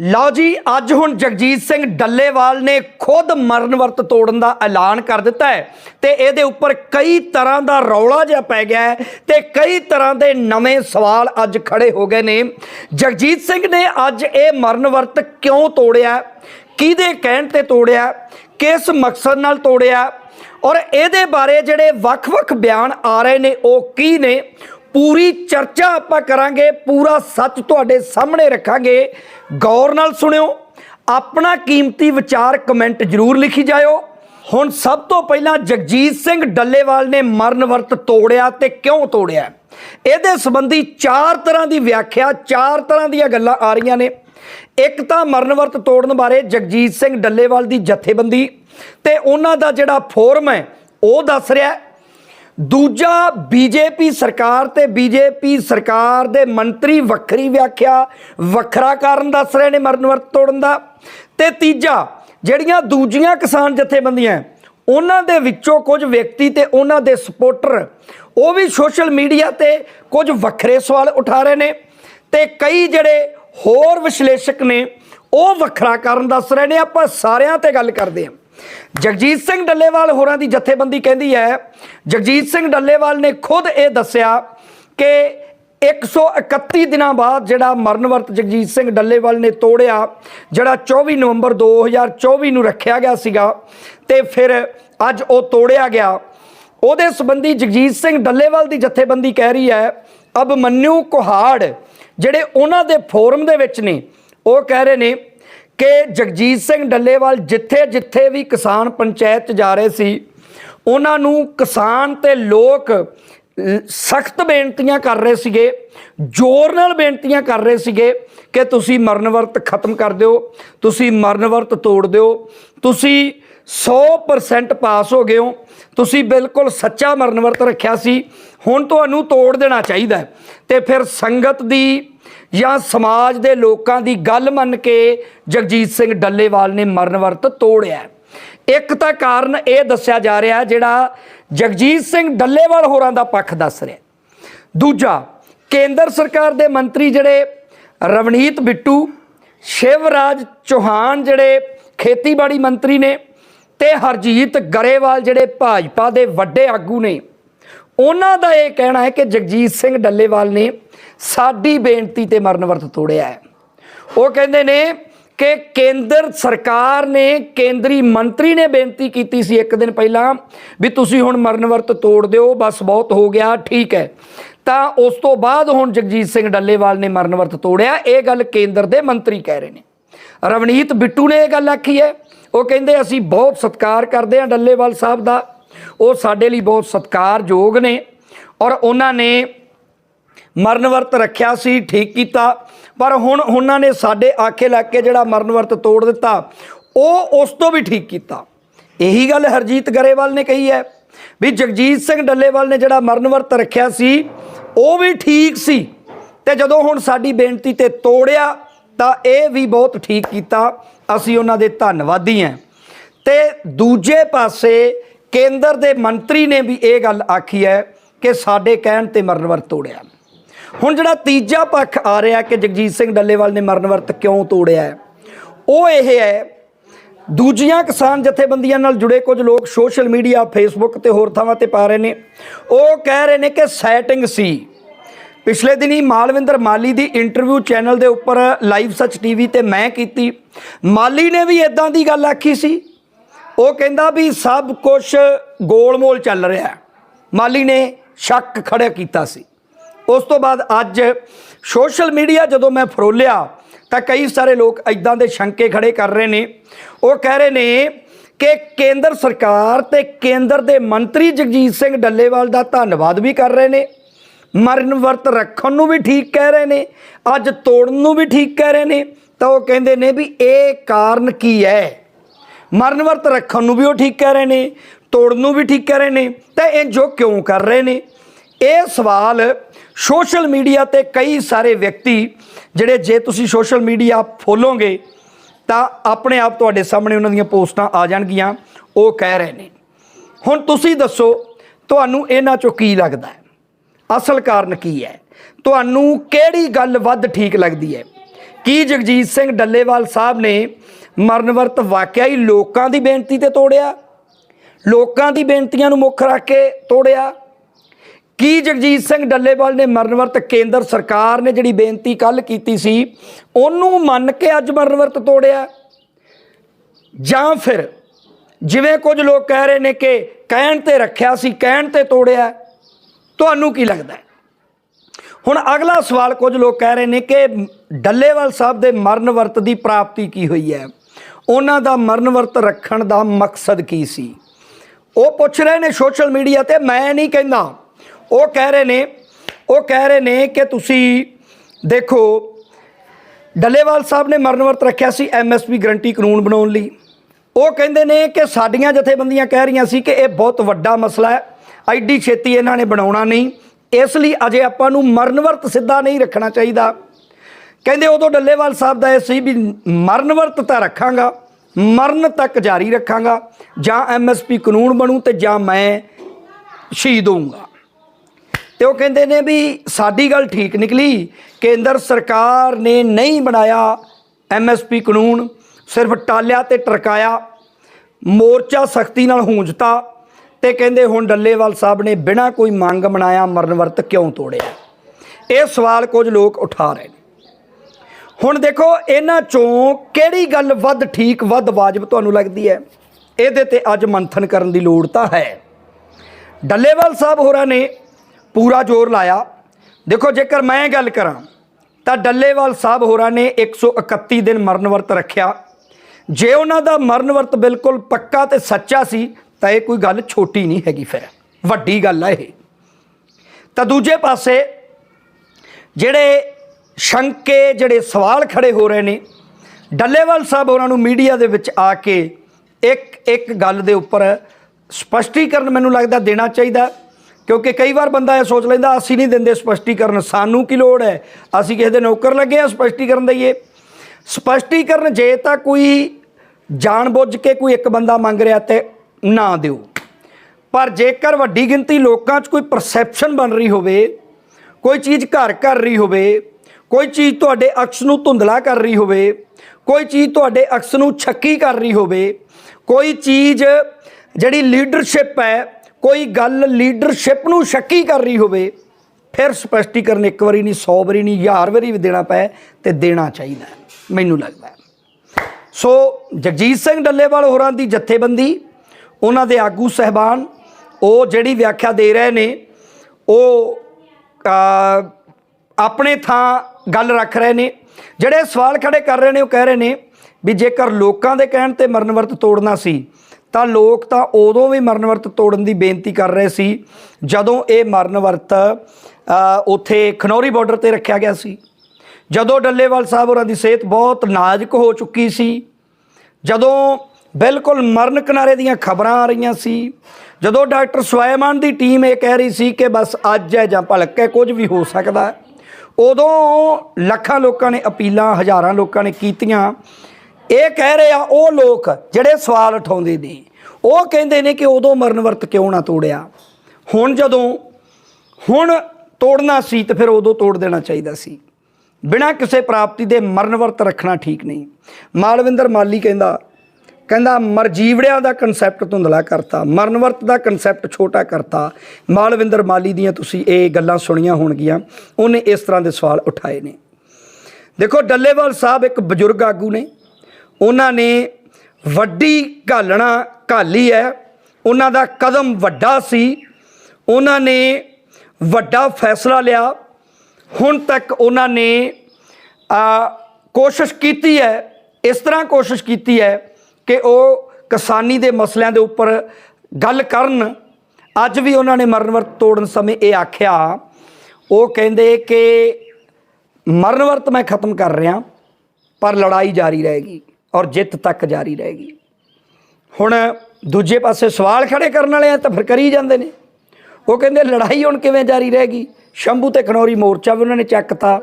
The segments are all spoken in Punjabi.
ਲਓ ਜੀ, ਅੱਜ ਹੁਣ ਜਗਜੀਤ ਸਿੰਘ ਡੱਲੇਵਾਲ ਨੇ ਖੁਦ ਮਰਨ ਵਰਤ ਤੋੜਨ ਦਾ ਐਲਾਨ ਕਰ ਦਿੱਤਾ ਹੈ ਤੇ ਇਹਦੇ ਉੱਪਰ ਕਈ ਤਰ੍ਹਾਂ ਦਾ ਰੌਲਾ ਜਿਹਾ ਪੈ ਗਿਆ ਹੈ ਤੇ ਕਈ ਤਰ੍ਹਾਂ ਦੇ ਨਵੇਂ ਸਵਾਲ ਅੱਜ ਖੜੇ ਹੋ ਗਏ ਨੇ। ਜਗਜੀਤ ਸਿੰਘ ਨੇ ਅੱਜ ਇਹ ਮਰਨ ਵਰਤ ਕਿਉਂ ਤੋੜਿਆ? ਕਿਹਦੇ ਕਹਿਣ ਤੇ ਤੋੜਿਆ? ਕਿਸ ਮਕਸਦ ਨਾਲ ਤੋੜਿਆ? ਔਰ ਇਹਦੇ ਬਾਰੇ ਜਿਹੜੇ ਵੱਖ-ਵੱਖ ਬਿਆਨ ਆ ਰਹੇ ਨੇ, ਉਹ ਕੀ ਨੇ? ਪੂਰੀ ਚਰਚਾ ਆਪਾਂ ਕਰਾਂਗੇ, ਪੂਰਾ ਸੱਚ ਤੁਹਾਡੇ ਸਾਹਮਣੇ ਰੱਖਾਂਗੇ। ਗੌਰ ਨਾਲ ਸੁਣਿਓ, ਆਪਣਾ ਕੀਮਤੀ ਵਿਚਾਰ ਕਮੈਂਟ ਜ਼ਰੂਰ ਲਿਖੀ ਜਾਇਓ। ਹੁਣ ਸਭ ਤੋਂ ਪਹਿਲਾਂ ਜਗਜੀਤ ਸਿੰਘ ਡੱਲੇਵਾਲ ਨੇ ਮਰਨ ਵਰਤ ਤੋੜਿਆ ਤੇ ਕਿਉਂ ਤੋੜਿਆ? ਇਹਦੇ ਸੰਬੰਧੀ ਚਾਰ ਤਰ੍ਹਾਂ ਦੀ ਵਿਆਖਿਆ, ਚਾਰ ਤਰ੍ਹਾਂ ਦੀਆਂ ਗੱਲਾਂ ਆ ਰਹੀਆਂ ਨੇ। ਇੱਕ ਤਾਂ ਮਰਨ ਵਰਤ ਤੋੜਨ ਬਾਰੇ ਜਗਜੀਤ ਸਿੰਘ ਡੱਲੇਵਾਲ ਦੀ ਜਥੇਬੰਦੀ ਤੇ ਉਹਨਾਂ ਦਾ ਜਿਹੜਾ ਫੋਰਮ ਹੈ, ਉਹ ਦੱਸ ਰਿਹਾ ਦੂਜਾ ਬੀਜੇਪੀ ਸਰਕਾਰ ਤੇ ਬੀਜੇਪੀ ਸਰਕਾਰ ਦੇ ਮੰਤਰੀ ਵੱਖਰੀ ਵਿਆਖਿਆ, ਵੱਖਰਾ ਕਾਰਨ ਦੱਸ ਰਹੇ ਨੇ ਮਰਨ ਵਰਤ ਤੋੜਨ ਦਾ। ਤੇ ਤੀਜਾ, ਜਿਹੜੀਆਂ ਦੂਜੀਆਂ ਕਿਸਾਨ ਜਥੇਬੰਦੀਆਂ ਉਹਨਾਂ ਦੇ ਵਿੱਚੋਂ ਕੁਝ ਵਿਅਕਤੀ ਤੇ ਉਹਨਾਂ ਦੇ ਸਪੋਰਟਰ ਉਹ ਵੀ ਸੋਸ਼ਲ ਮੀਡੀਆ ਤੇ ਕੁਝ ਵੱਖਰੇ ਸਵਾਲ ਉਠਾ ਰਹੇ ਨੇ। ਤੇ ਕਈ ਜਿਹੜੇ ਹੋਰ ਵਿਸ਼ਲੇਸ਼ਕ ਨੇ, ਉਹ ਵੱਖਰਾ ਕਾਰਨ ਦੱਸ ਰਹੇ ਨੇ। ਆਪਾਂ ਸਾਰਿਆਂ ਤੇ ਗੱਲ ਕਰਦੇ ਹਾਂ। ਜਗਜੀਤ ਸਿੰਘ ਡੱਲੇਵਾਲ ਹੋਰਾਂ ਦੀ ਜਥੇਬੰਦੀ ਕਹਿੰਦੀ ਹੈ, ਜਗਜੀਤ ਸਿੰਘ ਡੱਲੇਵਾਲ ਨੇ ਖੁਦ ਇਹ ਦੱਸਿਆ ਕਿ 131 ਦਿਨਾਂ ਬਾਅਦ ਜਿਹੜਾ ਮਰਨਵਰਤ ਜਗਜੀਤ ਸਿੰਘ ਡੱਲੇਵਾਲ ਨੇ ਤੋੜਿਆ, ਜਿਹੜਾ 24 ਨਵੰਬਰ 2024 ਨੂੰ ਰੱਖਿਆ ਗਿਆ ਸੀਗਾ ਤੇ ਫਿਰ ਅੱਜ ਉਹ ਤੋੜਿਆ ਗਿਆ। ਉਹਦੇ ਸੰਬੰਧੀ ਜਗਜੀਤ ਸਿੰਘ ਡੱਲੇਵਾਲ ਦੀ ਜਥੇਬੰਦੀ ਕਹਿ ਰਹੀ ਹੈ, ਅਬ ਮੰਨੂ ਕੁਹਾੜ, ਜਿਹੜੇ ਉਹਨਾਂ ਦੇ ਫੋਰਮ ਦੇ ਵਿੱਚ ਨੇ, ਉਹ ਕਹਿ ਰਹੇ ਨੇ ਕਿ ਜਗਜੀਤ ਸਿੰਘ ਡੱਲੇਵਾਲ ਜਿੱਥੇ ਜਿੱਥੇ ਵੀ ਕਿਸਾਨ ਪੰਚਾਇਤ ਜਾ ਰਹੇ ਸੀ, ਉਹਨਾਂ ਨੂੰ ਕਿਸਾਨ ਤੇ ਲੋਕ ਸਖਤ ਬੇਨਤੀਆਂ ਕਰ ਰਹੇ ਸੀਗੇ, ਜ਼ੋਰ ਨਾਲ ਬੇਨਤੀਆਂ ਕਰ ਰਹੇ ਸੀਗੇ ਕਿ ਤੁਸੀਂ ਮਰਨ ਵਰਤ ਖਤਮ ਕਰ ਦਿਓ, ਤੁਸੀਂ ਮਰਨ ਵਰਤ ਤੋੜ ਦਿਓ, ਤੁਸੀਂ 100% ਪਾਸ ਹੋ ਗਏ ਹੋ। ਤੁਸੀਂ ਬਿਲਕੁਲ ਸੱਚਾ ਮਰਨ ਵਰਤ ਰੱਖਿਆ ਸੀ। ਹੁਣ ਤੁਹਾਨੂੰ ਤੋੜ ਦੇਣਾ ਚਾਹੀਦਾ ਹੈ। ਤੇ ਫਿਰ ਸੰਗਤ ਦੀ ਜਾਂ ਸਮਾਜ ਦੇ ਲੋਕਾਂ ਦੀ ਗੱਲ ਮੰਨ ਕੇ ਜਗਜੀਤ ਸਿੰਘ ਡੱਲੇਵਾਲ ਨੇ ਮਰਨ ਵਰਤ ਤੋੜਿਆ ਇੱਕ ਤਾਂ ਕਾਰਨ ਇਹ ਦੱਸਿਆ ਜਾ ਰਿਹਾ ਜਿਹੜਾ ਜਗਜੀਤ ਸਿੰਘ ਡੱਲੇਵਾਲ ਹੋਰਾਂ ਦਾ ਪੱਖ ਦੱਸ ਰਿਹਾ ਦੂਜਾ, ਕੇਂਦਰ ਸਰਕਾਰ ਦੇ ਮੰਤਰੀ ਜਿਹੜੇ ਰਵਨੀਤ ਬਿੱਟੂ, ਸ਼ਿਵਰਾਜ ਚੌਹਾਨ ਜਿਹੜੇ ਖੇਤੀਬਾੜੀ ਮੰਤਰੀ ਨੇ ਤੇ ਹਰਜੀਤ ਗਰੇਵਾਲ ਜਿਹੜੇ ਭਾਜਪਾ ਦੇ ਵੱਡੇ ਆਗੂ ਨੇ। ਉਹਨਾਂ ਦਾ ਇਹ ਕਹਿਣਾ ਹੈ ਕਿ ਜਗਜੀਤ ਸਿੰਘ ਡੱਲੇਵਾਲ ਨੇ ਸਾਡੀ ਬੇਨਤੀ ਤੇ ਮਰਨ ਵਰਤ ਤੋੜਿਆ ਹੈ। ਉਹ ਕਹਿੰਦੇ ਨੇ ਕਿ ਕੇਂਦਰ ਸਰਕਾਰ ਨੇ, ਕੇਂਦਰੀ ਮੰਤਰੀ ਨੇ ਬੇਨਤੀ ਕੀਤੀ ਸੀ ਇੱਕ ਦਿਨ ਪਹਿਲਾਂ ਵੀ ਤੁਸੀਂ ਹੁਣ ਮਰਨ ਵਰਤ ਤੋੜ ਦਿਓ, ਬਸ ਬਹੁਤ ਹੋ ਗਿਆ, ਠੀਕ ਹੈ। ਤਾਂ ਉਸ ਤੋਂ ਬਾਅਦ ਹੁਣ ਜਗਜੀਤ ਸਿੰਘ ਡੱਲੇਵਾਲ ਨੇ ਮਰਨ ਵਰਤ ਤੋੜਿਆ, ਇਹ ਗੱਲ ਕੇਂਦਰ ਦੇ ਮੰਤਰੀ ਕਹਿ ਰਹੇ ਨੇ। ਰਵਨੀਤ ਬਿੱਟੂ ਨੇ ਇਹ ਗੱਲ ਆਖੀ ਹੈ। ਉਹ ਕਹਿੰਦੇ, ਅਸੀਂ ਬਹੁਤ ਸਤਿਕਾਰ ਕਰਦੇ ਹਾਂ ਡੱਲੇਵਾਲ ਸਾਹਿਬ ਦਾ। ਉਹ ਸਾਡੇ ਲਈ ਬਹੁਤ ਸਤਿਕਾਰਯੋਗ ਨੇ ਔਰ ਉਹਨਾਂ ਨੇ ਮਰਨ ਵਰਤ ਰੱਖਿਆ ਸੀ, ਠੀਕ ਕੀਤਾ। ਪਰ ਹੁਣ ਉਹਨਾਂ ਨੇ ਸਾਡੇ ਆਖੇ ਲੱਗ ਕੇ ਜਿਹੜਾ ਮਰਨ ਵਰਤ ਤੋੜ ਦਿੱਤਾ, ਉਹ ਉਸ ਤੋਂ ਵੀ ਠੀਕ ਕੀਤਾ। ਇਹੀ ਗੱਲ ਹਰਜੀਤ ਗਰੇਵਾਲ ਨੇ ਕਹੀ ਹੈ ਵੀ ਜਗਜੀਤ ਸਿੰਘ ਡੱਲੇਵਾਲ ਨੇ ਜਿਹੜਾ ਮਰਨ ਵਰਤ ਰੱਖਿਆ ਸੀ, ਉਹ ਵੀ ਠੀਕ ਸੀ। ਤੇ ਜਦੋਂ ਹੁਣ ਸਾਡੀ ਬੇਨਤੀ ਤੇ ਤੋੜਿਆ ਤਾਂ ਇਹ ਵੀ ਬਹੁਤ ਠੀਕ ਕੀਤਾ। ਅਸੀਂ ਉਹਨਾਂ ਦੇ ਧੰਨਵਾਦੀ ਹਾਂ। ਤੇ ਦੂਜੇ ਪਾਸੇ ਕੇਂਦਰ ਦੇ ਮੰਤਰੀ ਨੇ ਵੀ ਇਹ ਗੱਲ ਆਖੀ ਹੈ ਕਿ ਸਾਡੇ ਕਹਿਣ ਤੇ ਮਰਨ ਵਰਤ ਤੋੜਿਆ। ਹੁਣ ਜਿਹੜਾ ਤੀਜਾ ਪੱਖ ਆ ਰਿਹਾ ਕਿ ਜਗਜੀਤ ਸਿੰਘ ਡੱਲੇਵਾਲ ਨੇ ਮਰਨ ਵਰਤ ਕਿਉਂ ਤੋੜਿਆ ਹੈ, ਉਹ ਇਹ ਹੈ, ਦੂਜੀਆਂ ਕਿਸਾਨ ਜਥੇਬੰਦੀਆਂ ਨਾਲ ਜੁੜੇ ਕੁਝ ਲੋਕ ਸੋਸ਼ਲ ਮੀਡੀਆ, ਫੇਸਬੁੱਕ ਤੇ ਹੋਰ ਥਾਵਾਂ ਤੇ ਪਾ ਰਹੇ ਨੇ। ਉਹ ਕਹਿ ਰਹੇ ਨੇ ਕਿ ਸੈਟਿੰਗ ਸੀ। ਪਿਛਲੇ ਦਿਨੀ ਮਾਲਵਿੰਦਰ ਮਾਲੀ ਦੀ ਇੰਟਰਵਿਊ ਚੈਨਲ ਦੇ ਉੱਪਰ ਲਾਈਵ ਸੱਚ ਟੀਵੀ ਤੇ ਮੈਂ ਕੀਤੀ। ਮਾਲੀ ਨੇ ਵੀ ਇਦਾਂ ਦੀ ਗੱਲ ਆਖੀ ਸੀ। ਉਹ ਕਹਿੰਦਾ ਵੀ ਸਭ ਕੁਝ ਗੋਲਮੋਲ ਚੱਲ ਰਿਹਾ ਮਾਲੀ ਨੇ ਸ਼ੱਕ ਖੜਾ ਕੀਤਾ ਸੀ। ਉਸ ਤੋਂ ਬਾਅਦ ਅੱਜ ਸੋਸ਼ਲ ਮੀਡੀਆ ਜਦੋਂ ਮੈਂ ਫਰੋਲਿਆ ਤਾਂ ਕਈ ਸਾਰੇ ਲੋਕ ਇਦਾਂ ਦੇ ਸ਼ੰਕੇ ਖੜੇ ਕਰ ਰਹੇ ਨੇ। ਉਹ ਕਹਿ ਰਹੇ ਨੇ ਕਿ ਕੇਂਦਰ ਸਰਕਾਰ ਤੇ ਕੇਂਦਰ ਦੇ ਮੰਤਰੀ ਜਗਜੀਤ ਸਿੰਘ ਡੱਲੇਵਾਲ ਦਾ ਧੰਨਵਾਦ ਵੀ ਕਰ ਰਹੇ ਨੇ। ਮਰਨ ਵਰਤ ਰੱਖਣ ਨੂੰ ਵੀ ਠੀਕ ਕਹਿ ਰਹੇ ਨੇ, ਅੱਜ ਤੋੜਨ ਨੂੰ ਵੀ ਠੀਕ ਕਹਿ ਰਹੇ ਨੇ, ਤਾਂ ਉਹ ਕਹਿੰਦੇ ਨੇ ਵੀ ਇਹ ਕਾਰਨ ਕੀ ਹੈ? ਮਰਨ ਵਰਤ ਰੱਖਣ ਨੂੰ ਵੀ ਉਹ ਠੀਕ ਕਹਿ ਰਹੇ ਨੇ, ਤੋੜਨ ਨੂੰ ਵੀ ਠੀਕ ਕਹਿ ਰਹੇ ਨੇ, ਤਾਂ ਇਹ ਜੋ ਕਿਉਂ ਕਰ ਰਹੇ ਨੇ? ਇਹ ਸਵਾਲ ਸੋਸ਼ਲ ਮੀਡੀਆ ਤੇ ਕਈ ਸਾਰੇ ਵਿਅਕਤੀ ਜਿਹੜੇ ਜੇ ਤੁਸੀਂ ਸੋਸ਼ਲ ਮੀਡੀਆ ਫੋਲੋਗੇ, ਤਾਂ ਆਪਣੇ ਆਪ ਤੁਹਾਡੇ ਸਾਹਮਣੇ ਉਹਨਾਂ ਦੀਆਂ ਪੋਸਟਾਂ ਆ ਜਾਣਗੀਆਂ, ਉਹ ਕਹਿ ਰਹੇ ਨੇ। ਹੁਣ ਤੁਸੀਂ ਦੱਸੋ, ਤੁਹਾਨੂੰ ਇਹਨਾਂ ਚੋਂ ਕੀ ਲੱਗਦਾ ਅਸਲ ਕਾਰਨ ਕੀ ਹੈ? ਤੁਹਾਨੂੰ ਕਿਹੜੀ ਗੱਲ ਵੱਧ ਠੀਕ ਲੱਗਦੀ ਹੈ? ਕੀ ਜਗਜੀਤ ਸਿੰਘ ਡੱਲੇਵਾਲ ਸਾਹਿਬ ਨੇ ਮਰਨਵਰਤ ਵਾਕਿਆ ਹੀ ਲੋਕਾਂ ਦੀ ਬੇਨਤੀ ਤੇ ਤੋੜਿਆ? ਲੋਕਾਂ ਦੀ ਬੇਨਤੀਆਂ ਨੂੰ ਮੁੱਖ ਰੱਖ ਕੇ ਤੋੜਿਆ? ਕੀ ਜਗਜੀਤ ਸਿੰਘ ਡੱਲੇਵਾਲ ਨੇ ਮਰਨਵਰਤ ਕੇਂਦਰ ਸਰਕਾਰ ਨੇ ਜਿਹੜੀ ਬੇਨਤੀ ਕੱਲ ਕੀਤੀ ਸੀ, ਉਹਨੂੰ ਮੰਨ ਕੇ ਅੱਜ ਮਰਨਵਰਤ ਤੋੜਿਆ? ਜਾਂ ਫਿਰ ਜਿਵੇਂ ਕੁਝ ਲੋਕ ਕਹਿ ਰਹੇ ਨੇ ਕਿ ਕਹਿਣ ਤੇ ਰੱਖਿਆ ਸੀ, ਕਹਿਣ ਤੇ ਤੋੜਿਆ? ਤੁਹਾਨੂੰ ਕੀ ਲੱਗਦਾ ਹੈ? ਹੁਣ ਅਗਲਾ ਸਵਾਲ ਕੁਝ ਲੋਕ ਕਹਿ ਰਹੇ ਨੇ ਕਿ ਡੱਲੇਵਾਲ ਸਾਹਿਬ ਦੇ ਮਰਨ ਵਰਤ ਦੀ ਪ੍ਰਾਪਤੀ ਕੀ ਹੋਈ ਹੈ? ਉਹਨਾਂ ਦਾ ਮਰਨ ਵਰਤ ਰੱਖਣ ਦਾ ਮਕਸਦ ਕੀ ਸੀ? ਉਹ ਪੁੱਛ ਰਹੇ ਨੇ ਸੋਸ਼ਲ ਮੀਡੀਆ ਤੇ, ਮੈਂ ਨਹੀਂ ਕਹਿੰਦਾ। ਉਹ ਕਹਿ ਰਹੇ ਨੇ, ਉਹ ਕਹਿ ਰਹੇ ਨੇ ਕਿ ਤੁਸੀਂ ਦੇਖੋ, ਡੱਲੇਵਾਲ ਸਾਹਿਬ ਨੇ ਮਰਨ ਵਰਤ ਰੱਖਿਆ ਸੀ ਐਮਐਸਪੀ ਗਰੰਟੀ ਕਾਨੂੰਨ ਬਣਾਉਣ ਲਈ। ਉਹ ਕਹਿੰਦੇ ਨੇ ਕਿ ਸਾਡੀਆਂ ਜਥੇਬੰਦੀਆਂ ਕਹਿ ਰਹੀਆਂ ਸੀ ਕਿ ਇਹ ਬਹੁਤ ਵੱਡਾ ਮਸਲਾ ਹੈ। ਐਡੀ ਛੇਤੀ ਇਹਨਾਂ ਨੇ ਬਣਾਉਣਾ ਨਹੀਂ। ਇਸ ਲਈ ਅਜੇ ਆਪਾਂ ਨੂੰ ਮਰਨ ਵਰਤ ਸਿੱਧਾ ਨਹੀਂ ਰੱਖਣਾ ਚਾਹੀਦਾ। ਕਹਿੰਦੇ ਉਦੋਂ ਡੱਲੇਵਾਲ ਸਾਹਿਬ ਦਾ ਇਹ ਸੀ ਵੀ ਮਰਨ ਵਰਤ ਤਾਂ ਰੱਖਾਂਗਾ, ਮਰਨ ਤੱਕ ਜਾਰੀ ਰੱਖਾਂਗਾ, ਜਾਂ ਐਮਐਸਪੀ ਕਾਨੂੰਨ ਬਣੂ ਤੇ ਜਾਂ ਮੈਂ ਸ਼ਹੀਦ ਹੋਊਂਗਾ। ਤੇ ਉਹ ਕਹਿੰਦੇ ਨੇ ਵੀ ਸਾਡੀ ਗੱਲ ਠੀਕ ਨਿਕਲੀ, ਕੇਂਦਰ ਸਰਕਾਰ ਨੇ ਨਹੀਂ ਬਣਾਇਆ ਐਮਐਸਪੀ ਕਾਨੂੰਨ, ਸਿਰਫ ਟਾਲਿਆ ਤੇ ਟਰਕਾਇਆ, ਮੋਰਚਾ ਸਖਤੀ ਨਾਲ ਹੂੰਝਤਾ ਤੇ ਕਹਿੰਦੇ ਹੁਣ ਡੱਲੇਵਾਲ ਸਾਹਿਬ ਨੇ ਬਿਨਾਂ ਕੋਈ ਮੰਗ ਮਨਾਇਆ ਮਰਨ ਵਰਤ ਕਿਉਂ ਤੋੜਿਆ? ਇਹ ਸਵਾਲ ਕੁਝ ਲੋਕ ਉਠਾ ਰਹੇ ਨੇ। ਹੁਣ ਦੇਖੋ, ਇਹਨਾਂ ਚੋਂ ਕਿਹੜੀ ਗੱਲ ਵੱਧ ਠੀਕ, ਵੱਧ ਵਾਜਬ ਤੁਹਾਨੂੰ ਲੱਗਦੀ ਹੈ? ਇਹਦੇ ਤੇ ਅੱਜ ਮੰਥਨ ਕਰਨ ਦੀ ਲੋੜ ਤਾਂ ਹੈ। ਡੱਲੇਵਾਲ ਸਾਹਿਬ ਹੋਰਾਂ ਨੇ ਪੂਰਾ ਜ਼ੋਰ ਲਾਇਆ। ਦੇਖੋ, ਜੇਕਰ ਮੈਂ ਗੱਲ ਕਰਾਂ, ਤਾਂ ਡੱਲੇਵਾਲ ਸਾਹਿਬ ਹੋਰਾਂ ਨੇ 131 ਦਿਨ ਮਰਨ ਵਰਤ ਰੱਖਿਆ। ਜੇ ਉਹਨਾਂ ਦਾ ਮਰਨ ਵਰਤ ਬਿਲਕੁਲ ਪੱਕਾ ਤੇ ਸੱਚਾ ਸੀ ਤਾਂ ਇਹ ਕੋਈ ਗੱਲ ਛੋਟੀ ਨਹੀਂ ਹੈਗੀ ਫਿਰ। ਵੱਡੀ ਗੱਲ ਆ ਇਹ। ਤਾਂ ਦੂਜੇ ਪਾਸੇ ਜਿਹੜੇ ਸ਼ੰਕੇ, ਜਿਹੜੇ ਸਵਾਲ ਖੜੇ ਹੋ ਰਹੇ ਨੇ, ਡੱਲੇਵਾਲ ਸਾਹਿਬ ਉਹਨਾਂ ਨੂੰ ਮੀਡੀਆ ਦੇ ਵਿੱਚ ਆ ਕੇ ਇੱਕ ਇੱਕ ਗੱਲ ਦੇ ਉੱਪਰ ਸਪਸ਼ਟੀਕਰਨ ਮੈਨੂੰ ਲੱਗਦਾ ਦੇਣਾ ਚਾਹੀਦਾ, ਕਿਉਂਕਿ ਕਈ ਵਾਰ ਬੰਦਾ ਇਹ ਸੋਚ ਲੈਂਦਾ, ਅਸੀਂ ਨਹੀਂ ਦਿੰਦੇ ਸਪਸ਼ਟੀਕਰਨ, ਸਾਨੂੰ ਕੀ ਲੋੜ ਹੈ? ਅਸੀਂ ਕਿਸੇ ਦੇ ਨੌਕਰ ਲੱਗੇ ਆ ਸਪਸ਼ਟੀਕਰਨ ਦਈਏ। ਸਪਸ਼ਟੀਕਰਨ ਜੇ ਤਾਂ ਕੋਈ ਜਾਣਬੁੱਝ ਕੇ ਕੋਈ ਇੱਕ ਬੰਦਾ ਮੰਗ ਰਿਹਾ ਤੇ ਨਾ ਦਿਓ। ਪਰ ਜੇਕਰ ਵੱਡੀ ਗਿਣਤੀ ਲੋਕਾਂ 'ਚ ਕੋਈ ਪਰਸੈਪਸ਼ਨ ਬਣ ਰਹੀ ਹੋਵੇ, ਕੋਈ ਚੀਜ਼ ਘਰ ਕਰ ਰਹੀ ਹੋਵੇ, ਕੋਈ ਚੀਜ਼ ਤੁਹਾਡੇ ਅਕਸ ਨੂੰ ਧੁੰਦਲਾ ਕਰ ਰਹੀ ਹੋਵੇ, ਕੋਈ ਚੀਜ਼ ਤੁਹਾਡੇ ਅਕਸ ਨੂੰ ਛੱਕੀ ਕਰ ਰਹੀ ਹੋਵੇ, ਕੋਈ ਚੀਜ਼ ਜਿਹੜੀ ਲੀਡਰਸ਼ਿਪ ਹੈ, ਕੋਈ ਗੱਲ ਲੀਡਰਸ਼ਿਪ ਨੂੰ ਸ਼ੱਕੀ ਕਰ ਰਹੀ ਹੋਵੇ, ਫਿਰ ਸਪਸ਼ਟੀਕਰਨ ਇੱਕ ਵਾਰੀ ਨਹੀਂ 100 ਵਾਰੀ ਨਹੀਂ, ਹਜ਼ਾਰ ਵਾਰੀ ਵੀ ਦੇਣਾ ਪਏ ਤੇ ਦੇਣਾ ਚਾਹੀਦਾ ਮੈਨੂੰ ਲੱਗਦਾ ਸੋ ਜਗਜੀਤ ਸਿੰਘ ਡੱਲੇਵਾਲ ਹੋਰਾਂ ਦੀ ਜਥੇਬੰਦੀ ਉਹਨਾਂ ਦੇ ਆਗੂ ਸਹਿਬਾਨ ਉਹ ਜਿਹੜੀ ਵਿਆਖਿਆ ਦੇ ਰਹੇ ਨੇ ਉਹ ਆਪਣੇ ਥਾਂ ਗੱਲ ਰੱਖ ਰਹੇ ਨੇ। ਜਿਹੜੇ ਸਵਾਲ ਖੜੇ ਕਰ ਰਹੇ ਨੇ ਉਹ ਕਹਿ ਰਹੇ ਨੇ ਵੀ ਜੇਕਰ ਲੋਕਾਂ ਦੇ ਕਹਿਣ ਤੇ ਮਰਨ ਵਰਤ ਤੋੜਨਾ ਸੀ ਤਾਂ ਲੋਕ ਤਾਂ ਉਦੋਂ ਵੀ ਮਰਨ ਵਰਤ ਤੋੜਨ ਦੀ ਬੇਨਤੀ ਕਰ ਰਹੇ ਸੀ ਜਦੋਂ ਇਹ ਮਰਨ ਵਰਤ ਅ, ਉੱਥੇ ਖਨੌਰੀ ਬਾਰਡਰ ਤੇ ਰੱਖਿਆ ਗਿਆ ਸੀ। ਜਦੋਂ ਡੱਲੇਵਾਲ ਸਾਹਿਬ ਹੋਰਾਂ ਦੀ ਸਿਹਤ ਬਹੁਤ ਨਾਜ਼ੁਕ ਹੋ ਚੁੱਕੀ ਸੀ ਜਦੋਂ ਬਿਲਕੁਲ ਮਰਨ ਕਿਨਾਰੇ ਦੀਆਂ ਖਬਰਾਂ ਆ ਰਹੀਆਂ ਸੀ। ਜਦੋਂ ਡਾਕਟਰ ਸਵਾਇਮਾਨ ਦੀ ਟੀਮ ਇਹ ਕਹਿ ਰਹੀ ਸੀ ਕਿ ਬਸ ਅੱਜ ਹੈ ਜਾਂ ਭਲਕ ਹੈ ਕੁਝ ਵੀ ਹੋ ਸਕਦਾ ਹੈ, ਉਦੋਂ ਲੱਖਾਂ ਲੋਕਾਂ ਨੇ ਅਪੀਲਾਂ, ਹਜ਼ਾਰਾਂ ਲੋਕਾਂ ਨੇ ਕੀਤੀਆਂ। ਇਹ ਕਹਿ ਰਹੇ ਆ ਉਹ ਲੋਕ ਜਿਹੜੇ ਸਵਾਲ ਉਠਾਉਂਦੇ ਨੇ, ਉਹ ਕਹਿੰਦੇ ਨੇ ਕਿ ਉਦੋਂ ਮਰਨ ਵਰਤ ਕਿਉਂ ਨਾ ਤੋੜਿਆ? ਹੁਣ ਜਦੋਂ, ਹੁਣ ਤੋੜਨਾ ਸੀ ਤੇ ਫਿਰ ਉਦੋਂ ਤੋੜ ਦੇਣਾ ਚਾਹੀਦਾ ਸੀ। ਬਿਨਾਂ ਕਿਸੇ ਪ੍ਰਾਪਤੀ ਦੇ ਮਰਨ ਵਰਤ ਰੱਖਣਾ ਠੀਕ ਨਹੀਂ। ਮਾਲਵਿੰਦਰ ਮਾਲੀ ਕਹਿੰਦਾ ਕਹਿੰਦਾ ਮਰਜੀਵੜਿਆਂ ਦਾ ਕਨਸੈਪਟ ਧੁੰਦਲਾ ਕਰਤਾ ਮਰਨਵਰਤ ਦਾ ਕਨਸੈਪਟ ਛੋਟਾ ਕਰਤਾ। ਮਾਲਵਿੰਦਰ ਮਾਲੀ ਦੀਆਂ ਤੁਸੀਂ ਇਹ ਗੱਲਾਂ ਸੁਣੀਆਂ ਹੋਣਗੀਆਂ। ਉਹਨੇ ਇਸ ਤਰ੍ਹਾਂ ਦੇ ਸਵਾਲ ਉਠਾਏ ਨੇ। ਦੇਖੋ ਡੱਲੇਵਾਲ ਸਾਹਿਬ ਇੱਕ ਬਜ਼ੁਰਗ ਆਗੂ ਨੇ। ਉਹਨਾਂ ਨੇ ਵੱਡੀ ਘਾਲਣਾ ਘਾਲੀ ਹੈ। ਉਹਨਾਂ ਦਾ ਕਦਮ ਵੱਡਾ ਸੀ। ਉਹਨਾਂ ਨੇ ਵੱਡਾ ਫੈਸਲਾ ਲਿਆ। ਹੁਣ ਤੱਕ ਉਹਨਾਂ ਨੇ ਆ, ਕੋਸ਼ਿਸ਼ ਕੀਤੀ ਹੈ ਇਸ ਤਰ੍ਹਾਂ ਕੋਸ਼ਿਸ਼ ਕੀਤੀ ਹੈ ਕਿ ਉਹ ਕਿਸਾਨੀ ਦੇ ਮਸਲਿਆਂ ਦੇ ਉੱਪਰ ਗੱਲ ਕਰਨ। ਅੱਜ ਵੀ ਉਹਨਾਂ ਨੇ ਮਰਨ ਵਰਤ ਤੋੜਨ ਸਮੇਂ ਇਹ ਆਖਿਆ, ਉਹ ਕਹਿੰਦੇ ਕਿ ਮਰਨ ਵਰਤ ਮੈਂ ਖਤਮ ਕਰ ਰਿਹਾ, ਪਰ ਲੜਾਈ ਜਾਰੀ ਰਹੇਗੀ ਔਰ ਜਿੱਤ ਤੱਕ ਜਾਰੀ ਰਹੇਗੀ। ਹੁਣ ਦੂਜੇ ਪਾਸੇ ਸਵਾਲ ਖੜੇ ਕਰਨ ਵਾਲੇ ਆ ਤਾਂ ਫਿਰ ਕਰੀ ਜਾਂਦੇ ਨੇ। ਉਹ ਕਹਿੰਦੇ ਲੜਾਈ ਹੁਣ ਕਿਵੇਂ ਜਾਰੀ ਰਹੇਗੀ? ਸ਼ੰਭੂ ਤੇ ਖਨੌਰੀ ਮੋਰਚਾ ਵੀ ਉਹਨਾਂ ਨੇ ਚੱਕਤਾ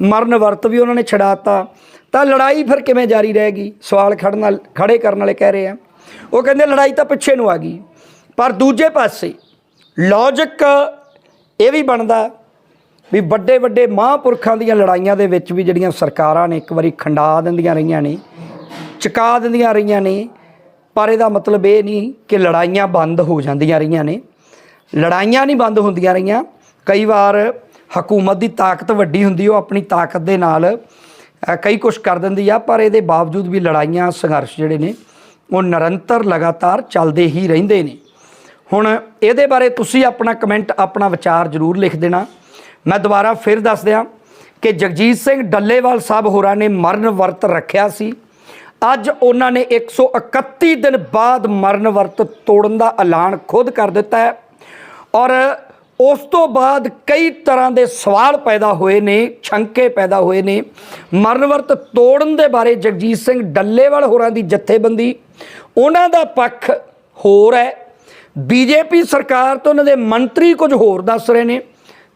ਮਰਨ ਵਰਤ ਵੀ ਉਹਨਾਂ ਨੇ ਛਡਾਤਾ ਤਾਂ ਲੜਾਈ ਫਿਰ ਕਿਵੇਂ ਜਾਰੀ ਰਹੇਗੀ? ਸਵਾਲ ਖੜਨ ਵਾਲ- ਖੜੇ ਕਰਨ ਵਾਲੇ ਕਹਿ ਰਹੇ ਆ। ਉਹ ਕਹਿੰਦੇ ਲੜਾਈ ਤਾਂ ਪਿੱਛੇ ਨੂੰ ਆ ਗਈ। ਪਰ ਦੂਜੇ ਪਾਸੇ ਲੌਜੀਕ ਇਹ ਵੀ ਬਣਦਾ ਵੀ ਵੱਡੇ ਵੱਡੇ ਮਹਾਂਪੁਰਖਾਂ ਦੀਆਂ ਲੜਾਈਆਂ ਦੇ ਵਿੱਚ ਵੀ ਜਿਹੜੀਆਂ ਸਰਕਾਰਾਂ ਨੇ ਇੱਕ ਵਾਰੀ ਖੰਡਾ ਦਿੰਦੀਆਂ ਰਹੀਆਂ ਨੇ, ਚੁਕਾ ਦਿੰਦੀਆਂ ਰਹੀਆਂ ਨੇ, ਪਰ ਇਹਦਾ ਮਤਲਬ ਇਹ ਨਹੀਂ ਕਿ ਲੜਾਈਆਂ ਬੰਦ ਹੋ ਜਾਂਦੀਆਂ ਰਹੀਆਂ ਨੇ। ਲੜਾਈਆਂ ਨਹੀਂ ਬੰਦ ਹੁੰਦੀਆਂ ਰਹੀਆਂ। ਕਈ ਵਾਰ ਹਕੂਮਤ ਦੀ ਤਾਕਤ ਵੱਡੀ ਹੁੰਦੀ, ਉਹ ਆਪਣੀ ਤਾਕਤ ਦੇ ਨਾਲ ਕਈ ਕੁਝ ਕਰ ਦਿੰਦੀ ਆ, ਪਰ ਇਹਦੇ ਬਾਵਜੂਦ ਵੀ ਲੜਾਈਆਂ, ਸੰਘਰਸ਼ ਜਿਹੜੇ ਨੇ, ਉਹ ਨਿਰੰਤਰ ਲਗਾਤਾਰ ਚੱਲਦੇ ਹੀ ਰਹਿੰਦੇ ਨੇ। ਹੁਣ ਇਹਦੇ ਬਾਰੇ ਤੁਸੀਂ ਆਪਣਾ ਕਮੈਂਟ, ਆਪਣਾ ਵਿਚਾਰ ਜ਼ਰੂਰ ਲਿਖ ਦੇਣਾ। ਮੈਂ ਦੁਬਾਰਾ ਫਿਰ ਦੱਸ ਦਿਆਂ ਕਿ ਜਗਜੀਤ ਸਿੰਘ ਡੱਲੇਵਾਲ ਸਾਹਿਬ ਹੋਰਾਂ ਨੇ ਮਰਨ ਵਰਤ ਰੱਖਿਆ ਸੀ। ਅੱਜ ਉਹਨਾਂ ਨੇ 131 ਦਿਨ ਬਾਅਦ ਮਰਨ ਵਰਤ ਤੋੜਨ ਦਾ ਐਲਾਨ ਖੁਦ ਕਰ ਦਿੱਤਾ ਹੈ। ਔਰ ਉਸ ਤੋਂ ਬਾਅਦ ਕਈ ਤਰ੍ਹਾਂ ਦੇ ਸਵਾਲ ਪੈਦਾ ਹੋਏ ਨੇ ਛੰਕੇ ਪੈਦਾ ਹੋਏ ਨੇ। ਮਰਨ ਵਰਤ ਤੋੜਨ ਦੇ ਬਾਰੇ ਜਗਜੀਤ ਸਿੰਘ ਡੱਲੇਵਾਲ ਹੋਰਾਂ ਦੀ ਜਥੇਬੰਦੀ। ਉਹਨਾਂ ਦਾ ਪੱਖ ਹੋਰ ਹੈ। ਬੀਜੇਪੀ ਸਰਕਾਰ ਤੋਂ ਉਹਨਾਂ ਦੇ ਮੰਤਰੀ ਕੁਝ ਹੋਰ ਦੱਸ ਰਹੇ ਨੇ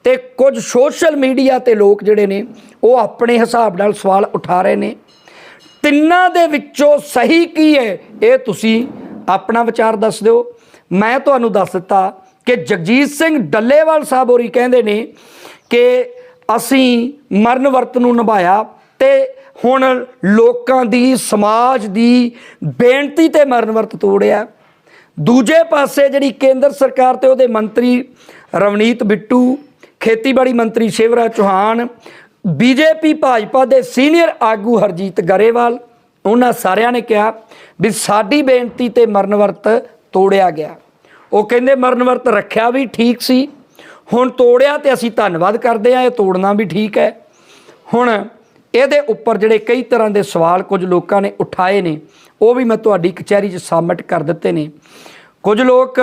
ਤੇ ਕੁਝ ਸੋਸ਼ਲ ਮੀਡੀਆ ਤੇ ਲੋਕ ਜਿਹੜੇ ਨੇ, ਉਹ ਆਪਣੇ ਹਿਸਾਬ ਨਾਲ ਸਵਾਲ ਉਠਾ ਰਹੇ ਨੇ। ਤਿੰਨਾਂ ਦੇ ਵਿੱਚੋਂ ਸਹੀ ਕੀ ਹੈ, ਇਹ ਤੁਸੀਂ ਆਪਣਾ ਵਿਚਾਰ ਦੱਸ ਦਿਓ। ਮੈਂ ਤੁਹਾਨੂੰ ਦੱਸ ਦਿੱਤਾ ਕਿ ਜਗਜੀਤ ਸਿੰਘ ਡੱਲੇਵਾਲ ਸਾਹਿਬ ਹੋਰੀ ਕਹਿੰਦੇ ਨੇ ਕਿ ਅਸੀਂ ਮਰਨ ਵਰਤ ਨੂੰ ਨਿਭਾਇਆ ਤੇ ਹੁਣ ਲੋਕਾਂ ਦੀ, ਸਮਾਜ ਦੀ ਬੇਨਤੀ ਤੇ ਮਰਨ ਵਰਤ ਤੋੜਿਆ। ਦੂਜੇ ਪਾਸੇ ਜਿਹੜੀ ਕੇਂਦਰ ਸਰਕਾਰ ਤੇ ਉਹਦੇ ਮੰਤਰੀ ਰਵਨੀਤ ਬਿੱਟੂ, ਖੇਤੀਬਾੜੀ ਮੰਤਰੀ ਸ਼ਿਵਰਾਜ ਚੌਹਾਨ, ਬੀਜੇਪੀ, ਭਾਜਪਾ ਦੇ ਸੀਨੀਅਰ ਆਗੂ ਹਰਜੀਤ ਗਰੇਵਾਲ, ਉਹਨਾਂ ਸਾਰਿਆਂ ਨੇ ਕਿਹਾ ਵੀ ਸਾਡੀ ਬੇਨਤੀ ਤੇ ਮਰਨ ਵਰਤ ਤੋੜਿਆ ਗਿਆ। ਉਹ ਕਹਿੰਦੇ ਮਰਨ ਵਰਤ ਰੱਖਿਆ ਵੀ ਠੀਕ ਸੀ। ਹੁਣ ਤੋੜਿਆ ਤੇ ਅਸੀਂ ਧੰਨਵਾਦ ਕਰਦੇ ਆ ਇਹ ਤੋੜਨਾ ਵੀ ਠੀਕ ਹੈ। ਹੁਣ ਇਹਦੇ ਉੱਪਰ ਜਿਹੜੇ ਕਈ ਤਰ੍ਹਾਂ ਦੇ ਸਵਾਲ ਕੁਝ ਲੋਕਾਂ ਨੇ ਉਠਾਏ ਨੇ, ਉਹ ਵੀ ਮੈਂ ਤੁਹਾਡੀ ਕਚਹਿਰੀ 'ਚ ਸਬਮਿਟ ਕਰ ਦਿੱਤੇ ਨੇ। ਕੁਝ ਲੋਕ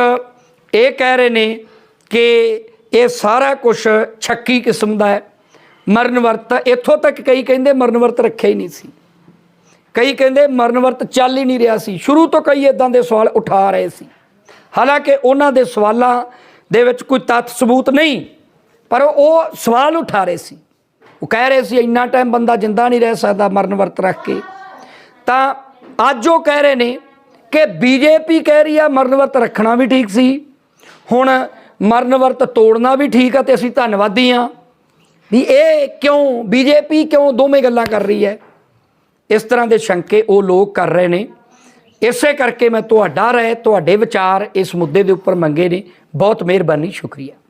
ਇਹ ਕਹਿ ਰਹੇ ਨੇ ਕਿ ਇਹ ਸਾਰਾ ਕੁਝ ਛੱਕੀ ਕਿਸਮ ਦਾ ਹੈ। ਮਰਨ ਵਰਤ ਇੱਥੋਂ ਤੱਕ ਕਈ ਕਹਿੰਦੇ ਮਰਨ ਵਰਤ ਰੱਖਿਆ ਹੀ ਨਹੀਂ ਸੀ। ਕਈ ਕਹਿੰਦੇ ਮਰਨ ਵਰਤ ਚੱਲ ਹੀ ਨਹੀਂ ਰਿਹਾ ਸੀ। ਸ਼ੁਰੂ ਤੋਂ ਕਈ ਇਦਾਂ ਦੇ ਸਵਾਲ ਉਠਾ ਰਹੇ ਸੀ। ਹਾਲਾਂਕਿ ਉਹਨਾਂ ਦੇ ਸਵਾਲਾਂ ਦੇ ਵਿੱਚ ਕੋਈ ਤੱਥ ਸਬੂਤ ਨਹੀਂ, ਪਰ ਉਹ ਸਵਾਲ ਉਠਾ ਰਹੇ ਸੀ। ਉਹ ਕਹਿ ਰਹੇ ਸੀ, ਇੰਨਾ ਟਾਈਮ ਬੰਦਾ ਜਿੰਦਾ ਨਹੀਂ ਰਹਿ ਸਕਦਾ, ਮਰਨ ਵਰਤ ਰੱਖ ਕੇ। ਤਾਂ ਅੱਜ ਉਹ ਕਹਿ ਰਹੇ ਨੇ ਕਿ ਬੀਜੇਪੀ ਕਹਿ ਰਹੀ ਆ, ਮਰਨ ਵਰਤ ਰੱਖਣਾ ਵੀ ਠੀਕ ਸੀ। ਹੁਣ ਮਰਨ ਵਰਤ ਤੋੜਨਾ ਵੀ ਠੀਕ ਆ ਤੇ ਅਸੀਂ ਧੰਨਵਾਦੀ ਆ। ਵੀ ਇਹ ਕਿਉਂ ਬੀਜੇਪੀ ਕਿਉਂ ਦੋਵੇਂ ਗੱਲਾਂ ਕਰ ਰਹੀ ਹੈ? ਇਸ ਤਰ੍ਹਾਂ ਦੇ ਸ਼ੰਕੇ ਉਹ ਲੋਕ ਕਰ ਰਹੇ ਨੇ। ਇਸੇ ਕਰਕੇ ਮੈਂ ਤੁਹਾਡਾ ਰਹਿ ਤੁਹਾਡੇ ਵਿਚਾਰ ਇਸ ਮੁੱਦੇ ਦੇ ਉੱਪਰ ਮੰਗੇ ਨੇ। ਬਹੁਤ ਮਿਹਰਬਾਨੀ, ਸ਼ੁਕਰੀਆ।